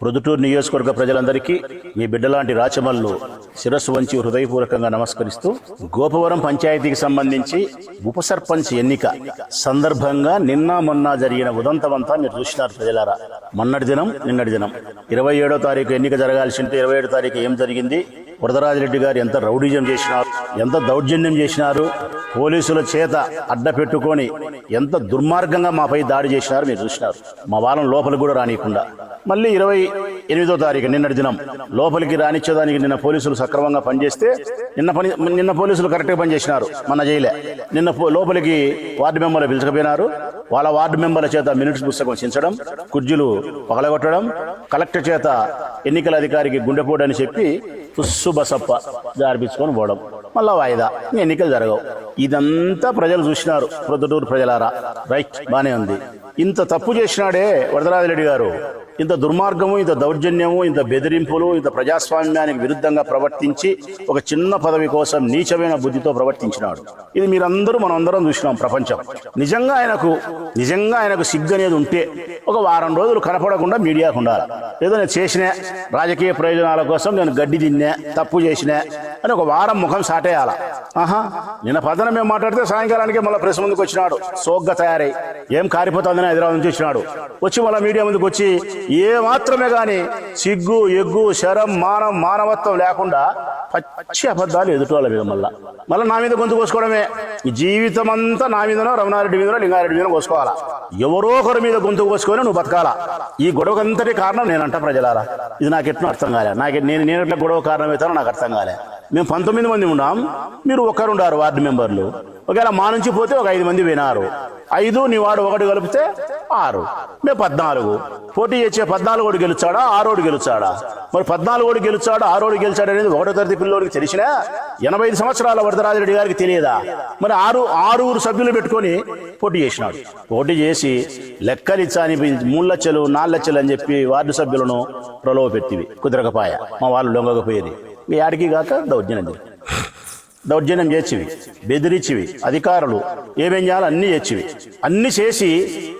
ప్రొదుటూరు నియోజకవర్గ ప్రజలందరికీ మీ బిడ్డలాంటి రాచమల్లు శిరస్సు వంచి హృదయపూర్వకంగా నమస్కరిస్తూ గోపవరం పంచాయతీకి సంబంధించి ఉప సర్పంచ్ ఎన్నిక సందర్భంగా నిన్న మొన్న జరిగిన ఉదంతమంతా మీరు చూసినారు ప్రజలారా. మొన్నటి దినం నిన్నటి దినం. ఇరవై ఏడో తారీఖు ఎన్నిక జరగాల్సింటే ఇరవై ఏడో తారీఖు ఏం జరిగింది? వరదరాజరెడ్డి గారు ఎంత రౌడిజం చేసినారు ఎంత దౌర్జన్యం చేసినారు పోలీసుల చేత అడ్డ పెట్టుకొని ఎంత దుర్మార్గంగా మాపై దాడి చేసినారు మీరు చూసినారు. మా వారం లోపలికి కూడా రానియకుండా. మళ్ళీ ఇరవై ఎనిమిదో తారీఖు నిన్నటి దినం లోపలికి రానిచ్చేదానికి నిన్న పోలీసులు సక్రమంగా పనిచేస్తే నిన్న పని నిన్న పోలీసులు కరెక్ట్గా పనిచేసినారు మన జైలే. నిన్న పో- లోపలికి వార్డు మెంబర్లు పిలుచుకుపోయినారు. వాళ్ళ వార్డు మెంబర్ల చేత మినిట్స్ పుస్తకం చించడం కుర్జీలు పగలగొట్టడం కలెక్టర్ చేత ఎన్నికల అధికారికి గుండెపోటు అని చెప్పి తుస్సు బసప్ప జారిపించుకొని పోవడం. మళ్ళా వాయిదా. ఎన్నికలు జరగవు. ఇదంతా ప్రజలు చూసినారు. ప్రొద్దుటూరు ప్రజలారా. రైట్. బానే ఉంది. ఇంత తప్పు చేసినాడే వరదరాజరెడ్డి గారు. ఇంత దుర్మార్గము ఇంత దౌర్జన్యము ఇంత బెదిరింపులు ఇంత ప్రజాస్వామ్యానికి విరుద్ధంగా ప్రవర్తించి ఒక చిన్న పదవి కోసం నీచమైన బుద్ధితో ప్రవర్తించినాడు. ఇది మీరందరూ మనం అందరం చూసినాం ప్రపంచం. నిజంగా ఆయనకు నిజంగా ఆయనకు సిగ్గు అనేది ఉంటే ఒక వారం రోజులు కనపడకుండా మీడియాకు ఉండాలి. ఏదో నేను చేసిన రాజకీయ ప్రయోజనాల కోసం నేను గడ్డి తిన్నా తప్పు చేసినా అని ఒక వారం ముఖం సాటేయాల. ఆహా నిన్న పదన మేము మాట్లాడితే సాయంకాలానికి మళ్ళీ ప్రెస్ ముందుకు వచ్చినాడు. సోగ్గా తయారై ఏం కారిపోతుందని హైదరాబాద్ నుంచి వచ్చినాడు. వచ్చి మళ్ళీ మీడియా ముందుకు వచ్చి ఏ మాత్రమే గాని సిగ్గు ఎగ్గు శరం మానం మానవత్వం లేకుండా పచ్చి అబద్ధాలు ఎదుటోళ్ళ మీద మళ్ళా. మళ్ళీ నా మీద గొంతు కోసుకోవడమే. జీవితం అంతా నా మీదనో రమణారెడ్డి మీదనో లింగారెడ్డి మీదనో కోసుకోవాలా? ఎవరో ఒకరి మీద గొంతు కోసుకొని నువ్వు బతకాలా? ఈ గొడవకంతటి కారణం నేనంట ప్రజలారా. ఇది నాకు ఎట్లా అర్థం కాలే. నాకు నేను నేను ఎట్లా గొడవ కారణం అవుతానో నాకు అర్థం కాలే. మేము పంతొమ్మిది మంది ఉన్నాం. మీరు ఒకరుండారు వార్డు మెంబర్లు. ఒకవేళ మా నుంచి పోతే ఒక ఐదు మంది వినారు ఐదు నీ వాడు ఒకటి కలిపితే ఆరు. మేము పద్నాలుగు. పోటీ చేసే పద్నాలుగోడు గెలుచాడా? ఆరోడు గెలుచాడా? మరి పద్నాలుగోడు గెలుచాడు? ఆరోడు గెలిచాడు అనేది ఒకటో తరగతి పిల్లోడికి తెలిసినా ఎనభై ఐదు సంవత్సరాల వరదరాజరెడ్డి గారికి తెలియదా? మరి ఆరు ఆరుగురు సభ్యులు పెట్టుకొని పోటీ చేసినాడు. పోటీ చేసి లెక్కలిచ్చాని మూడు లక్షలు నాలుగు లక్షలు అని చెప్పి వార్డు సభ్యులను ప్రలోభ పెట్టివి కుదరకపాయ. మా వాళ్ళు లొంగకపోయేది. మీ ఆడికి కాక దౌర్జన్యం దౌర్జన్యం చేసివి బెదిరించివి అధికారులు ఏమేం చేయాలో అన్ని చేసివి అన్ని చేసి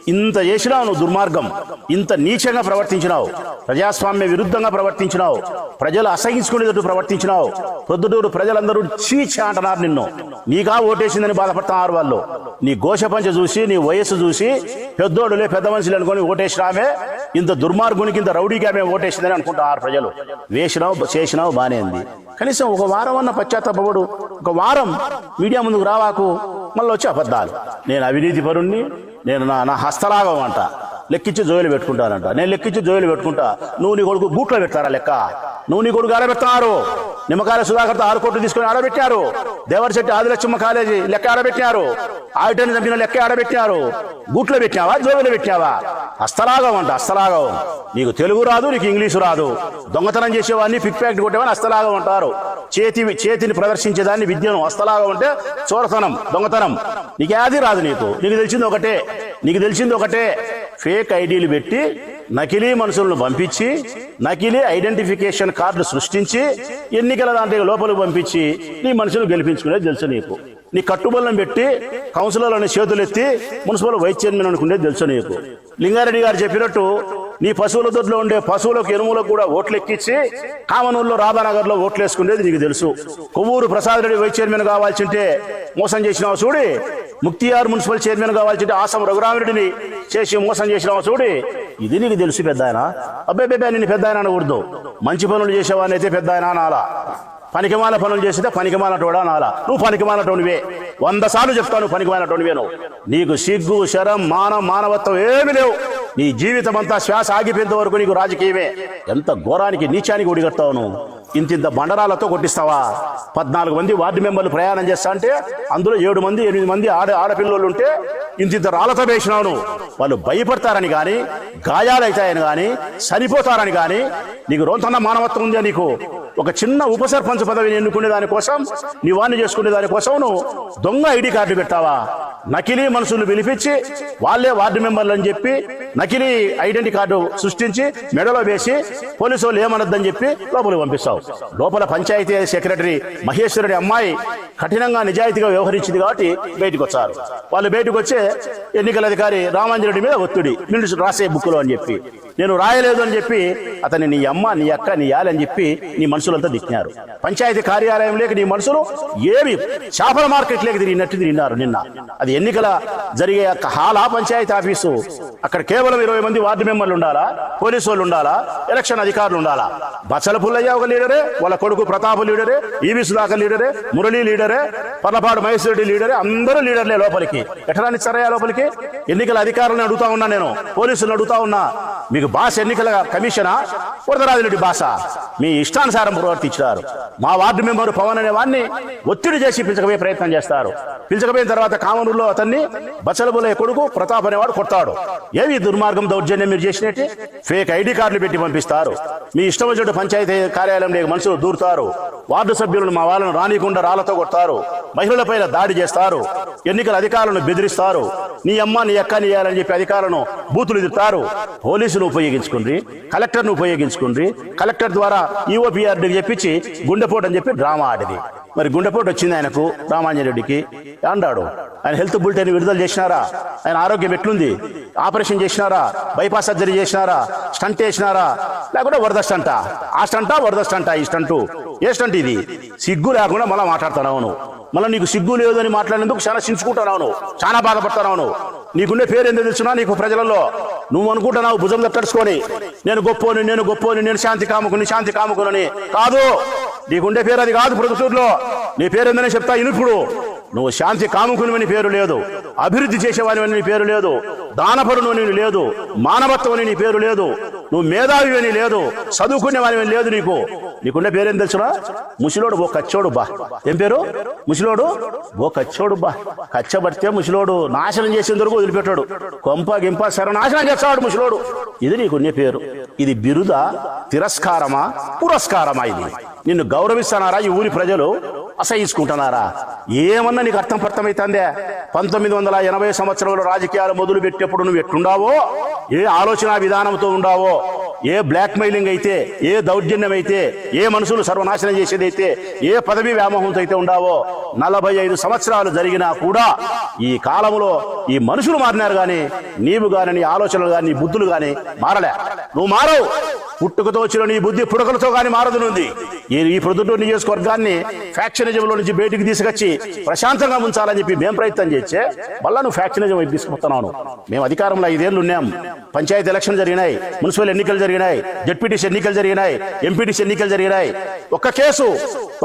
ఇంత చేసినావు నువ్వు దుర్మార్గం ఇంత నీచంగా ప్రవర్తించినావు ప్రజాస్వామ్య విరుద్ధంగా ప్రవర్తించినావు ప్రజలు అసహించుకునేటట్టు ప్రవర్తించినావు పొద్దుటూరు ప్రజలందరూ చీచి అంటున్నారు నిన్ను. నీకా ఓటేసిందని బాధపడుతున్నారు వాళ్ళు. నీ గోషపంచ చూసి నీ వయస్సు చూసి పెద్దోడులే పెద్ద మనుషులు అనుకొని ఓటేసినామే ఇంత దుర్మార్గునికి ఇంత రౌడీగా మేము ఓటేసిందని అనుకుంటున్నారు ప్రజలు. వేసినావు చేసినావు బానే ఉంది. కనీసం ఒక వారం అన్న పశ్చాత్తాపడు ఒక వారం మీడియా ముందుకు రావాకు మళ్ళీ వచ్చి అబద్ధాలు. నేను అవినీతి పరుణ్ణి నేను నా నా హస్తలాగం అంట. లెక్కించి జోయిలు పెట్టుకుంటానంట. నేను లెక్కించి జోయిలు పెట్టుకుంటా. నువ్వు నీ కొడుకు బూట్లో పెడతారా లెక్క? నువ్వు నీ కొడుకు ఆడబెడతారు నిమ్మకాయల సుధాకర్తో ఆరు కోట్లు తీసుకొని ఆడబెట్టారు. దేవరశెట్టి ఆదిలక్ష్మ కాలేజీ లెక్క ఆడబెట్టారు ఆయుటని చంపిన లెక్క ఆడబెట్టారు బూట్లో పెట్టావా జోబిలో పెట్టావా అస్తలాగం అంట అస్తలాగం. నీకు తెలుగు రాదు నీకు ఇంగ్లీషు రాదు. దొంగతనం చేసేవాడిని పిక్ ప్యాక్ట్ కొట్టేవాడిని అస్తలాగం అంటారు. చేతి చేతిని ప్రదర్శించేదాన్ని విద్యను అస్తలాగం అంటే చోరతనం దొంగతనం. నీకు ఏది రాదు నీకు. నీకు తెలిసింది ఒకటే. నీకు తెలిసింది ఒకటే. ఫేక్ ఐడీలు పెట్టి నకిలీ మనుషులను పంపించి నకిలీ ఐడెంటిఫికేషన్ కార్డులు సృష్టించి ఎన్నికల దాంట్లో లోపలికి పంపించి నీ మనుషులు గెలిపించుకునేది తెలుసు నీకు? నీ కట్టుబల్లం పెట్టి కౌన్సిలర్లను చేతులెత్తి మున్సిపల్ వైస్ చైర్మన్ అనుకునేది తెలుసు నీకు. లింగారెడ్డి గారు చెప్పినట్టు నీ పశువుల దొడ్లో ఉండే పశువులకు ఎనుములకు కూడా ఓట్లు ఎక్కించి కామనూరులో రాధానగర్లో ఓట్లు వేసుకునేది నీకు తెలుసు. కొవ్వూరు ప్రసాద్ రెడ్డి వైస్ చైర్మన్ కావాల్సింటే మోసం చేసినావు చూడి. ముక్తియార్ మున్సిపల్ చైర్మన్ కావాల్సింటే ఆసం రఘురామరెడ్డిని చేసి మోసం చేసినావు చూడి. ఇది నీకు తెలుసు పెద్ద ఆయన అబ్బాయి నేను నిన్ను పెద్ద ఆయన అనకూడదు. మంచి పనులు చేసేవాడిని అయితే పెద్ద ఆయన అనాలా పనికిమాల పనులు చేసితే పనికిమాలటోడా నాలా. నువ్వు పనికిమాలటోనివే వంద సార్లు చెప్తాను పనికిమాలటోనివే నువ్వు. నీకు సిగ్గు శరం మానం మానవత్వం ఏమి లేవు. నీ జీవితం అంతా శ్వాస ఆగిపోయేంత వరకు నీకు రాజకీయమే. ఎంత ఘోరానికి నీచానికి ఉడిగడతావు నువ్వు. ఇంత ఇంత బండరాలతో కొట్టిస్తావా? పద్నాలుగు మంది వార్డు మెంబర్లు ప్రయాణం చేస్తా అంటే అందులో ఏడు మంది ఎనిమిది మంది ఆడ ఆడపిల్లలు ఉంటే ఇంత ఇంత రాళ్ళతో వేసినాను వాళ్ళు భయపడతారని కానీ గాయాలవుతాయని కానీ చనిపోతారని కానీ నీకు రోంతన్న మానవత్వం ఉందా నీకు? ఒక చిన్న ఉపసర్పంచ్ పదవిని ఎన్నుకునే దానికోసం నీ వాణ్ణి చేసుకునే దానికోసం నువ్వు దొంగ ఐడి కార్డు పెట్టావా నకిలీ మనుషులు పిలిపించి వాళ్ళే వార్డు మెంబర్లు అని చెప్పి నకిలీ ఐడెంటి కార్డు సృష్టించి మెడలో వేసి పోలీసు వాళ్ళు ఏమనొద్దని చెప్పి లోపలికి పంపిస్తావు. లోపల పంచాయతీ సెక్రటరీ మహేశ్వరుడి అమ్మాయి కఠినంగా నిజాయితీగా వ్యవహరించింది కాబట్టి బయటకు వచ్చారు వాళ్ళు బయటకు వచ్చే ఎన్నికల అధికారి రామాంజరెడ్డి మీద ఒత్తిడి. నిన్ను రాసే బుక్లో అని చెప్పి. నేను రాయలేదు అని చెప్పి అతని నీ అమ్మ నీ అక్క నీ యాలి అని చెప్పి నీ మనుషులంతా దిక్కినారు పంచాయతీ కార్యాలయం లేక నీ మనుషులు ఏమి చేపల మార్కెట్ లేక తిరిగినట్టు తిరిగినారు నిన్న. అది ఎన్నికల జరిగే యొక్క హాలా పంచాయతీ ఆఫీసు. అక్కడ కేవలం ఇరవై మంది వార్డు మెంబర్లు ఉండాలా? పోలీసు వాళ్ళు ఉండాలా? ఎలక్షన్ అధికారులు ఉండాలా? బచ్చల పుల్లయ్య ఒక లీడరే వాళ్ళ కొడుకు ప్రతాప్ లీడరే ఈవి సుధాకర్ లీడరే మురళీ లీడర్ పర్లపాడు మహేశ్వర రెడ్డి లీడరే అందరూ లీడర్లే లోపలికి. ఎట్లా నిచ్చారయ్యా లోపలికి? ఎన్నికల అధికారులను అడుగుతా ఉన్నా నేను పోలీసులను అడుగుతా ఉన్నా. మీకు బాస్ ఎన్నికల కమిషనా? వరదరాజురెడ్డి బాస మీ ఇష్టానుసారం ప్రవర్తించారు. మా వార్డు మెంబర్ పవన్ అనే వాడిని ఒత్తిడి చేసి పిలిచకపోయే ప్రయత్నం చేస్తారు. పిలిచకపోయిన తర్వాత కామనూరులో అతన్ని బచ్చలబులే కొడుకు ప్రతాప్ అనేవాడు కొడతాడు. ఏమి దుర్మార్గం దౌర్జన్యం మీరు చేసినట్టు? ఫేక్ ఐడి కార్డులు పెట్టి పంపిస్తారు. మీ ఇష్టం వచ్చినట్టు పంచాయతీ కార్యాలయంలో మనుషులు దూరుతారు. వార్డు సభ్యులను మా వాళ్ళను రానికుండా రాళ్ళతో కొడతారు. మహిళలపై దాడి చేస్తారు. ఎన్నికల అధికారులను బెదిరిస్తారు. నీ అమ్మ నీ ఎక్కనియాలని చెప్పి అధికారులను బూతులు తిడతారు. పోలీసులు ఉపయోగించుకుండ్రి కలెక్టర్ను ఉపయోగించుకుండ్రి కలెక్టర్ ద్వారా ఈఓపీఆర్డీకి చెప్పించి గుండెపోటు అని చెప్పి డ్రామా ఆడిది. మరి గుండెపోటు వచ్చింది ఆయనకు రామాంజరెడ్డికి అన్నాడు ఆయన హెల్త్ బులెటిన్ విడుదల చేసినారా? ఆయన ఆరోగ్యం ఎట్లుంది? ఆపరేషన్ చేసినారా? బైపాస్ సర్జరీ చేసినారా? స్టంట్ వేసినారా? లేకుంటే వరద స్టంట? ఆ స్టంటా వరద స్టంటా ఈ స్టంటు? ఏ స్టంట్ ఇది? సిగ్గు లేకుండా మళ్ళీ మాట్లాడుతున్నావు అవును. మళ్ళీ నీకు సిగ్గు లేదని మాట్లాడేందుకు మాట్లాడినందుకు చాలా చించుకుంటున్నావు అవును. చాలా బాధపడుతున్నావు నువ్వు పేరు ఎందుకు తెలుసునా? నీకు ప్రజలలో నువ్వు అనుకుంటున్నావు భుజం తట్టుకొని నేను గొప్పోని నేను గొప్పోని నేను శాంతి కాముకుని శాంతి కాముకుని కాదు నీకుండే పేరు అది కాదు ప్రొద్దుటూరులో నీ పేరు ఏందని చెప్తా ఇనుప్పుడు నువ్వు శాంతి కాముకుని పేరు లేదు అభివృద్ధి చేసేవానివని నీ పేరు లేదు దానపరును అని లేదు మానవత్వం అని నీ పేరు లేదు నువ్వు మేధావి అని లేదు చదువుకునే లేదు నీకు. నీకుండే పేరేం తెలుసునా ముసిలోడు ఓ కచ్చోడు బా. ఏం పేరు? ముసిలోడు? ఓ కచ్చోడు బా. కచ్చబడితే ముసిలోడు నాశనం చేసేందుకు వదిలిపెట్టాడు. కొంప గింప సర్వనాశనం చేస్తాడు ముసిలోడు. ఇది నీకున్నే పేరు. ఇది బిరుద తిరస్కారమా? పురస్కారమా ఇది? నిన్ను గౌరవిస్తున్నారా ఈ ఊరి ప్రజలు? అసహించుకుంటున్నారా? ఏమన్నా నీకు అర్థం అర్థమైతుందే పంతొమ్మిది వందల ఎనభై సంవత్సరంలో రాజకీయాలు మొదలు పెట్టేప్పుడు నువ్వు ఎట్టుండావో ఏ ఆలోచన విధానంతో ఉండావో? ఏ బ్లాక్ మెయిలింగ్ అయితే ఏ దౌర్జన్యం అయితే ఏ మనుషులు సర్వనాశనం చేసేదైతే ఏ పదవి వ్యామోహంతో అయితే ఉండావో నలభై ఐదు సంవత్సరాలు జరిగినా కూడా ఈ కాలంలో ఈ మనుషులు మారినారు కానీ నీవు కానీ నీ ఆలోచనలు కానీ నీ బుద్ధులు కానీ మారలే. నువ్వు మారవు. పుట్టుకతో వచ్చిన నీ బుద్ధి పుడకలతో కానీ మారదునుంది. ఈ ఈ ప్రొద్దుటూరు నియోజకవర్గాన్ని ఫ్యాక్షనిజంలో నుంచి బయటికి తీసుకొచ్చి ప్రశాంతంగా ఉంచాలని చెప్పి మేము ప్రయత్నం చేస్తే మళ్ళా నువ్వు ఫ్యాక్షనిజం వైపు తీసుకుపోతున్నాను మేము అధికారంలో ఐదేళ్ళు ఉన్నాం. పంచాయతీ ఎలక్షన్ జరిగినాయి. మున్సిపల్ ఎన్నికలు జరిగినాయి. జడ్పీటీసీ ఎన్నికలు జరిగినాయి. ఎంపీటీసీ ఎన్నికలు జరిగినాయి. ఒక్క కేసు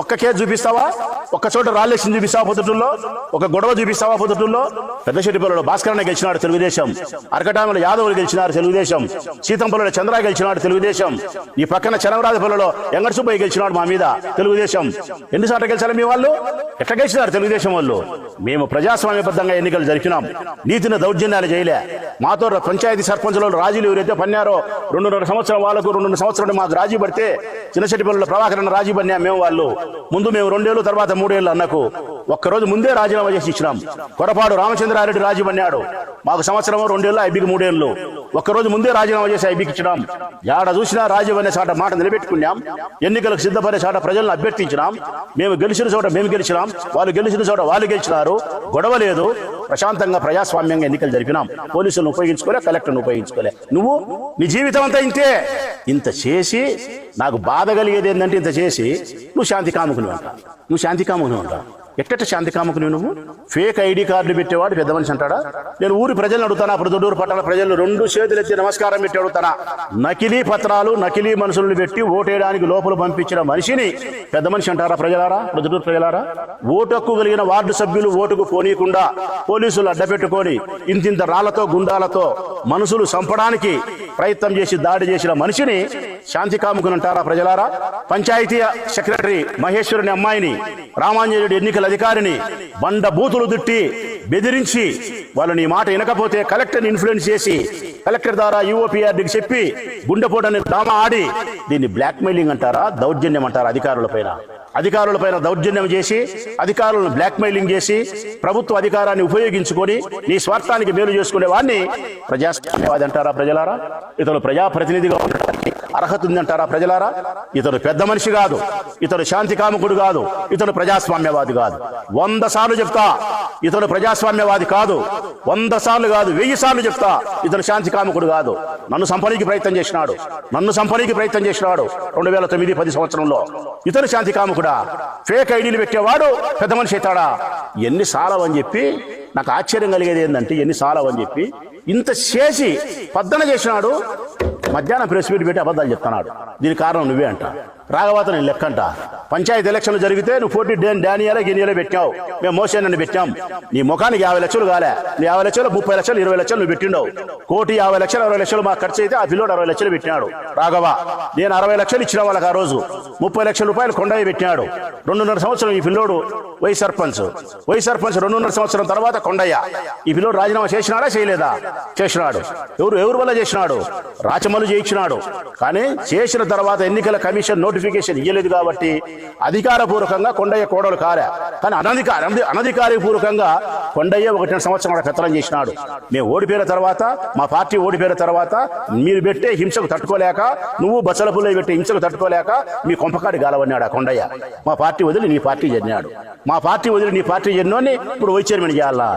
ఒక్క కేసు చూపిస్తావా? ఒక్క చోట రాలేషన్ చూపిస్తావా పొద్దుటూరులో? ఒక గొడవ చూపిస్తావా పొద్దుటూరులో? పెద్దశెట్టిపల్లిలో భాస్కరన్న గెలిచినాడు తెలుగుదేశం. అరకటామల యాదవులు గెలిచినారు తెలుగుదేశం. సీతంపల్లిలో చంద్ర గెలిచినాడు తెలుగుదేశం. ఈ పక్కన చనమరాజపల్లిలో ఎంగడ సుబ్బయ్య గెలిచినాడు మా మీద తెలుగుదేశం. ఎన్నిసార్లు గెలిచారు మీ వాళ్ళు? ఎట్లా గెలిచినారు తెలుగుదేశం వాళ్ళు? మేము ప్రజాస్వామ్యబద్ధంగా ఎన్నికలు జరిపినాం. నీతిని దౌర్జన్యాలు చేయలే. మాతో పంచాయతీ సర్పంచులు రాజీలు ఎవరైతే పన్నారో రెండున్నర సంవత్సరం వాళ్ళకు రెండున్నర సంవత్సరాలు మాకు రాజీ పడితే చిన్నచెట్టిపల్లిలో ప్రభాకరణ రాజీ పడినా మేము వాళ్ళు. ముందు మేము రెండేళ్ళు తర్వాత మూడేళ్ళు అన్నకు ఒక్కరోజు ముందే రాజీనామా చేసి ఇచ్చినాం. కొరపాడు రామచంద్రారెడ్డి రాజీ పన్నాడు మాకు సంవత్సరం రెండేళ్ళు ఐబీకి మూడేళ్ళు. ఒక్కరోజు ముందే రాజీనామా చేసి ఐబీకి ఇచ్చినాం. యాడ చూసినా రాజీవ్ అనే చాట మాట నిలబెట్టుకున్నాం. ఎన్నికలకు సిద్ధపడే చాట ప్రజలను అభ్యర్థించినాం. మేము గెలిచిన చోట మేము గెలిచినాం. వాళ్ళు గెలిచిన చోట వాళ్ళు గెలిచినారు. గొడవ లేదు. ప్రశాంతంగా ప్రజాస్వామ్యంగా ఎన్నికలు జరిపినాం. పోలీసులను ఉపయోగించుకోలే కలెక్టర్ను ఉపయోగించుకోలే. నువ్వు నీ జీవితం అంతా ఇంతే. ఇంత చేసి నాకు బాధ కలిగేది ఏంటంటే ఇంత చేసి నువ్వు శాంతి కాముకుని ఉంటావు నువ్వు శాంతి కాముకుని ఉంటావు ఎట్టట శాంతి కాముకుని నువ్వు? ఫేక్ ఐడి కార్డులు పెట్టేవాడు పెద్ద మనిషి అంటాడా? నేను ఊరి ప్రజలను అడుగుతానా? ప్రొద్దుటూరు పట్టణ ప్రజలు రెండు చేతులు ఎత్తి నమస్కారం పెట్టి అడుగుతానా? నకిలీ పత్రాలు నకిలీ మనుషులను పెట్టి ఓటేయడానికి లోపల పంపించిన మనిషిని పెద్ద మనిషి అంటారా ప్రజలారా? ప్రొద్దుటూరు ప్రజలారా? ఓటు హక్కు కలిగిన వార్డు సభ్యులు ఓటుకు పోనీయకుండా పోలీసులు అడ్డపెట్టుకొని ఇంతింత రాళ్ళతో గుండాలతో మనుషులు చంపడానికి ప్రయత్నం చేసి దాడి చేసిన మనిషిని శాంతి కాముకుని అంటారా ప్రజలారా? పంచాయతీ సెక్రటరీ మహేశ్వరుని అమ్మాయిని రామాంజనేయుడు ఎన్నికల అధికారిని బండ బూతులు దుట్టి బెదిరించి వాళ్ళు నీ మాట వినకపోతే కలెక్టర్ని ఇన్ఫ్లుయెన్స్ చేసి కలెక్టర్ ద్వారా యూఓపీఆర్డీకి చెప్పి గుండెపోటని డ్రామా ఆడి దీన్ని బ్లాక్మెయిలింగ్ అంటారా దౌర్జన్యం అంటారా అధికారుల పైన? అధికారులపైన దౌర్జన్యం చేసి అధికారులను బ్లాక్మెయిలింగ్ చేసి ప్రభుత్వ అధికారాన్ని ఉపయోగించుకొని నీ స్వార్థానికి మేలు చేసుకునే వాడిని ప్రజాస్వామ్యవాది అంటారా ప్రజలారా? ఇతను ప్రజాప్రతినిధిగా ఉండడానికి అర్హత ఉందంటారా ప్రజలారా? ఇతను పెద్ద మనిషి కాదు ఇతను శాంతి కాముకుడు కాదు ఇతను ప్రజాస్వామ్యవాది కాదు. వంద సార్లు చెప్తా ఇతను ప్రజాస్వామ్యవాది కాదు. వంద సార్లు కాదు వెయ్యి సార్లు చెప్తా ఇతను శాంతి కాముకుడు కాదు. నన్ను సంపనీకి ప్రయత్నం చేసినాడు. నన్ను సంపనీకి ప్రయత్నం చేసినాడు. రెండు వేల తొమ్మిది పది సంవత్సరంలో ఇతను శాంతి కాముకుడు ఫేక్ ఐడీలు పెట్టేవాడు పెద్ద మనిషి అవుతాడా? ఎన్ని సాలవని చెప్పి నాకు ఆశ్చర్యం కలిగేది ఏంటంటే ఎన్ని సాలవని చెప్పి ఇంత చేసి పద్దన చేసినాడు మధ్యాహ్నం ప్రెస్ మీట్ పెట్టి అబద్ధాలు చెప్తున్నాడు. దీని కారణం నువ్వే అంట. రాఘవాత నేను లెక్కంట. పంచాయతీ ఎలక్షన్లు జరిగితే నువ్వు పోటీ డేన్ డానియాలే గినియాలో పెట్టావు. మేము మోసేనని పెట్టాం. నీ ముఖానికి యాభై లక్షలు కాలే. నీ యాభై లక్షలు ముప్పై లక్షలు ఇరవై లక్షలు నువ్వు పెట్టిండవు. కోటి యాభై లక్షలు అరవై లక్షలు మాకు ఖర్చు అయితే ఆ పిల్లోడు అరవై లక్షలు పెట్టినాడు. రాఘవ నేను అరవై లక్షలు ఇచ్చిన వాళ్ళకి ఆ రోజు ముప్పై లక్షల రూపాయలు కొండయ్య పెట్టినాడు. రెండున్నర సంవత్సరం ఈ పిల్లోడు వై సర్పంచ్. వై సర్పంచ్ రెండున్నర సంవత్సరం తర్వాత కొండయ్య. ఈ పిల్లోడు రాజీనామా చేసినాడా చేయలేదా? చేసినాడు. ఎవరు ఎవరు వల్ల చేసినాడు? రాచమల్లు చేయించినాడు. కానీ చేసిన తర్వాత ఎన్నికల కమిషన్ నోటిఫికేషన్ ఇయ్యలేదు కాబట్టి అధికారపూర్వకంగా కొండయ్య కోడలు కారా. కానీ అనధికార అనధికారపూర్వకంగా కొండయ్య ఒకటిన్నర సంవత్సరం కూడా పెత్తనం చేసినాడు. మేము ఓడిపోయిన తర్వాత మా పార్టీ ఓడిపోయిన తర్వాత మీరు పెట్టే హింసకు తట్టుకోలేక నువ్వు బచ్చలపుల్లై పెట్టే హింసకు తట్టుకోలేక మీ కొంపకాడి గాలవన్నాడు ఆ కొండయ్య. మా పార్టీ వదిలి నీ పార్టీ చెన్నాడు మా పార్టీ వదిలి నీ పార్టీ చెన్నోని ఇప్పుడు వైస్ చైర్మన్ చేయాలా?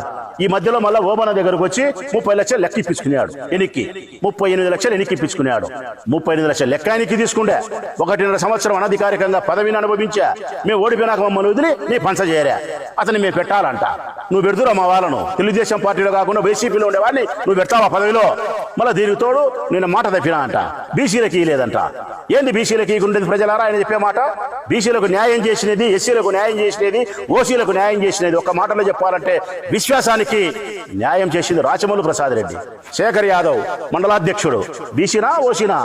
ఈ మధ్యలో మళ్ళీ ఓబన దగ్గరకు వచ్చి ముప్పై లక్షలు లెక్క ఇప్పించుకున్నాడు. ఎనికి ముప్పై ఎనిమిది లక్షలు ఎనికి ఇప్పించుకున్నాడు. ముప్పై ఎనిమిది లక్షలు లెక్క ఆయనకి తీసుకుండే. ఒకటిన్నర సంవత్సరం అనధికారికంగా పదవిని అనుభవించా. మేము ఓడిపోయినాక మమ్మల్ని వదిలి నీ పంచ చేరా. అతన్ని మేము పెట్టాలంట. నువ్వు పెడుతురా మా వాళ్ళను. తెలుగుదేశం పార్టీలో కాకుండా వైసీపీలో ఉండేవాడిని నువ్వు పెడతావా పదవిలో? మళ్ళీ దీనికి తోడు నేను మాట తప్పినా అంట బీసీలకి లేదంట ఏంది బీసీలకి ఉండేది ప్రజలారా? ఆయన చెప్పే మాట? బీసీలకు న్యాయం చేసినది ఎస్సీలకు న్యాయం చేసినది ఓసీలకు న్యాయం చేసినది ఒక మాటలో చెప్పాలంటే విశ్వాసానికి న్యాయం చేసింది రాచమల్లు ప్రసాద్ రెడ్డి. శేఖర్ యాదవ్ మండలాధ్యక్షుడు. బీసీనా ఓసీనా?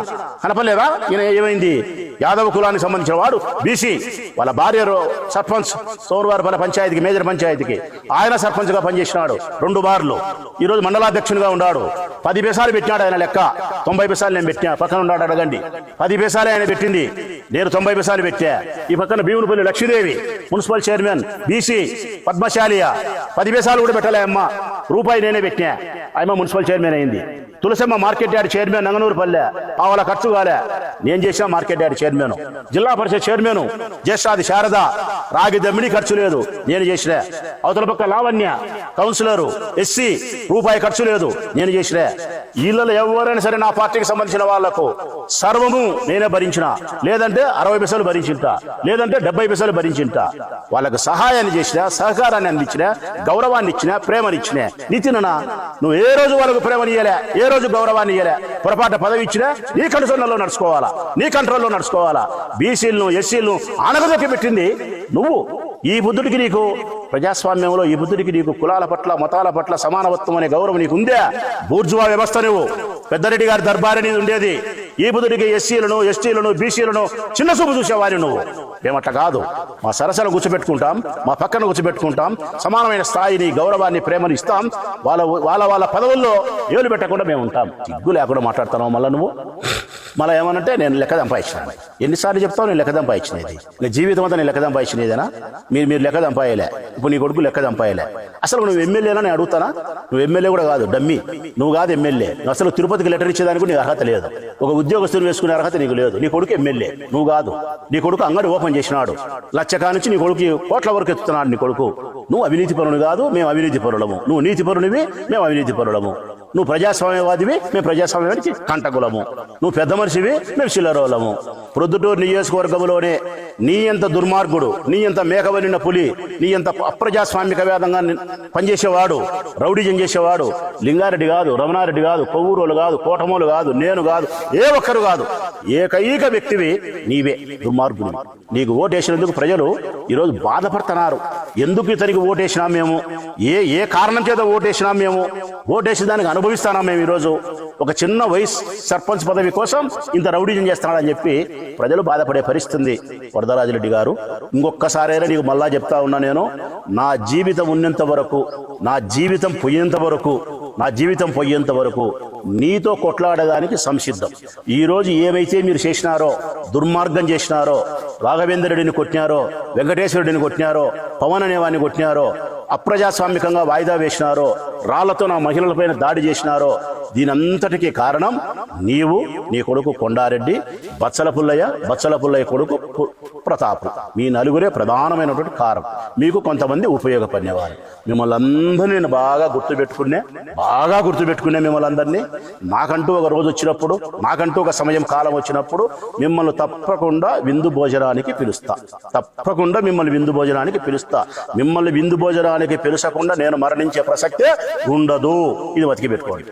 కనపలేదా ఈయన ఏమైంది? యాదవ్ కులానికి సంబంధించిన వాడు బీసీ వాళ్ళ భార్య సర్పంచ్ సర్పంచ్ సోమవారపల్లి పంచాయతీకి మేజర్ పంచాయతీకి. ఆయన సర్పంచ్గా పనిచేసినాడు రెండు బార్లు. ఈరోజు మండలాధ్యక్షునిగా ఉన్నాడు. పది పైసలు పెట్టినాడు ఆయన లెక్క. తొంభై పైసాలు నేను పెట్టినా. పక్కన ఉన్నాడు అడగండి. పది పైసలే ఆయన పెట్టింది. నేను తొంభై పైసలు పెట్టా. ఈ పక్కన Bhimulapalli Lakshmidevi municipal chairman BC పద్మశాలియ. పది పైసలు కూడా పెట్టలే అమ్మ. రూపాయి నేనే పెట్టినా. ఆయమ్మ మున్సిపల్ చైర్మన్ అయింది. Tulasamma market yard chairman Nanganur పల్లె పావుల ఖర్చు కాలే నేను చేసిన మార్కెట్ యార్డ్ చైర్మన్. జిల్లా పరిషత్ చైర్మన్ జ్యేష్ఠాది శారద. రాగి దమ్మిడి ఖర్చు లేదు. నేను చేసిన అవతల పక్క లావణ్య కౌన్సిలరు ఎస్సీ రూపాయి ఖర్చు లేదు. నేను చేసిన వీళ్ళలో ఎవరైనా సరే నా పార్టీకి సంబంధించిన వాళ్ళకు సర్వము నేనే భరించిన. లేదంటే అరవై పైసలు భరించింట. లేదంటే డెబ్బై పైసలు భరించింట. వాళ్ళకు సహాయాన్ని చేసిన సహకారాన్ని అందించిన గౌరవాన్ని ఇచ్చిన ప్రేమనిచ్చిన నితిన నువ్వు ఏ రోజు వాళ్ళకు ప్రేమని ఏ రోజు గౌరవాన్ని ఇయ్యలే. పొరపాటు పదవి ఇచ్చినా నీ కంట్రోల్లో నడుచుకోవాలా? నీ కంట్రోల్లో నడుచుకోవాలా? బీసీలను ఎస్సీలను అనగదొక్కి పెట్టింది నువ్వు. ఈ బుద్ధుడికి నీకు ప్రజాస్వామ్యంలో ఈ బుద్ధుడికి నీకు కులాల పట్ల మతాల పట్ల సమానవత్వం అనే గౌరవం నీకు ఉందా. బూర్జువా వ్యవస్థ నువ్వు. పెద్దరెడ్డి గారి దర్బార్ ఉండేది. ఈ బుద్ధుడికి ఎస్సీలను ఎస్టీలను బీసీలను చిన్న చూపు చూసేవారి నువ్వు. మేమట్లా కాదు. మా సరసన కూర్చోబెట్టుకుంటాం మా పక్కన కూర్చోబెట్టుకుంటాం సమానమైన స్థాయిని గౌరవాన్ని ప్రేమని ఇస్తాం. వాళ్ళ వాళ్ళ వాళ్ళ పదవుల్లో ఏలు పెట్టకుండా మేము ఉంటాం. సిగ్గు లేకుండా మాట్లాడుతున్నావు మళ్ళీ నువ్వు? మళ్ళీ ఏమనంటే నేను లెక్క సంపాదించిన. ఎన్నిసార్లు చెప్తావు నేను లెక్క సంపాదించినది. నీ జీవితం అంతా నేను లెక్క సంపాదించినదేనా? మీరు మీరు లెక్క సంపాయలే ఇప్పుడు నీ కొడుకు లెక్క సంపాయలే అసలు నువ్వు ఎమ్మెల్యేనా? నేను అడుగుతానా? నువ్వు ఎమ్మెల్యే కూడా కాదు డమ్మి. నువ్వు కాదు ఎమ్మెల్యే. నువ్వు అసలు తిరుపతికి లెటర్ ఇచ్చేదానికి నీకు అర్హత లేదు. ఒక ఉద్యోగస్తుని వేసుకునే అర్హత నీకు లేదు. నీ కొడుకు ఎమ్మెల్యే. నువ్వు కాదు. నీ కొడుకు అంగడి ఓపెన్ చేసినాడు. లచ్చకా నుంచి నీ కొడుకు కోట్ల వరకు ఎత్తుతున్నాడు నీ కొడుకు. నువ్వు అవినీతి పరుడు కాదు మేము అవినీతి పరులము. నువ్వు నీతి పరునివి మేము అవినీతి పరులము. నువ్వు ప్రజాస్వామ్యవాదివి మేము ప్రజాస్వామ్యానికి కంటకులము. నువ్వు పెద్ద మనిషివి మేము చిల్లరోలము ప్రొద్దుటూరు నియోజకవర్గంలోనే నీ ఎంత దుర్మార్గుడు నీ ఎంత మేకవలిన పులి నీ ఎంత అప్రజాస్వామిక వేదంగా పనిచేసేవాడు రౌడీజం చేసేవాడు లింగారెడ్డి కాదు రమణారెడ్డి కాదు కొవ్వూరులు కాదు కోటమోలు కాదు నేను కాదు ఏ ఒక్కరు కాదు. ఏకైక వ్యక్తివి నీవే దుర్మార్గుడు నీకు ఓటేసినందుకు ప్రజలు ఈరోజు బాధపడుతున్నారు. ఎందుకు ఇతనికి ఓటేసినాం మేము? ఏ ఏ కారణం చేత ఓటేసినాం మేము? ఓటేసి దానికి అనుభవిస్తానా మేము ఈరోజు ఒక చిన్న వయసు సర్పంచ్ పదవి కోసం ఇంత రౌడీజం చేస్తున్నాడని చెప్పి ప్రజలు బాధపడే పరిస్థితి ఉంది వరదరాజరెడ్డి గారు ఇంకొక్కసారైనా నీకు మళ్ళా చెప్తా ఉన్నా నేను నా జీవితం ఉన్నంత వరకు నా జీవితం పోయేంత వరకు నా జీవితం పోయేంత వరకు నీతో కొట్లాడడానికి సంసిద్ధం. ఈరోజు ఏమైతే మీరు చేసినారో దుర్మార్గం చేసినారో రాఘవేంద్రుడిని కొట్టినారో వెంకటేశ్వరుడిని కొట్టినారో పవన్ అనేవాడిని కొట్టినారో అప్రజాస్వామికంగా వాయిదా వేసినారో రాళ్ళతో నా మహిళలపైన దాడి చేసినారో దీనంతటికీ కారణం నీవు నీ కొడుకు కొండారెడ్డి బచ్చల పుల్లయ్య బచ్చల పుల్లయ్య కొడుకు ప్రతాపం. మీ నలుగురే ప్రధానమైనటువంటి కారణం. మీకు కొంతమంది ఉపయోగపడినవారు. మిమ్మల్ని అందరినీ నేను బాగా గుర్తుపెట్టుకునే బాగా గుర్తుపెట్టుకునే మిమ్మల్ని అందరినీ నాకంటూ ఒక రోజు వచ్చినప్పుడు నాకంటూ ఒక సమయం కాలం వచ్చినప్పుడు మిమ్మల్ని తప్పకుండా విందు భోజనానికి పిలుస్తా. తప్పకుండా మిమ్మల్ని విందు భోజనానికి పిలుస్తా. మిమ్మల్ని విందు భోజనానికి పిలుచకుండా నేను మరణించే ప్రసక్తే ఉండదు. ఇది బతికి పెట్టుకోండి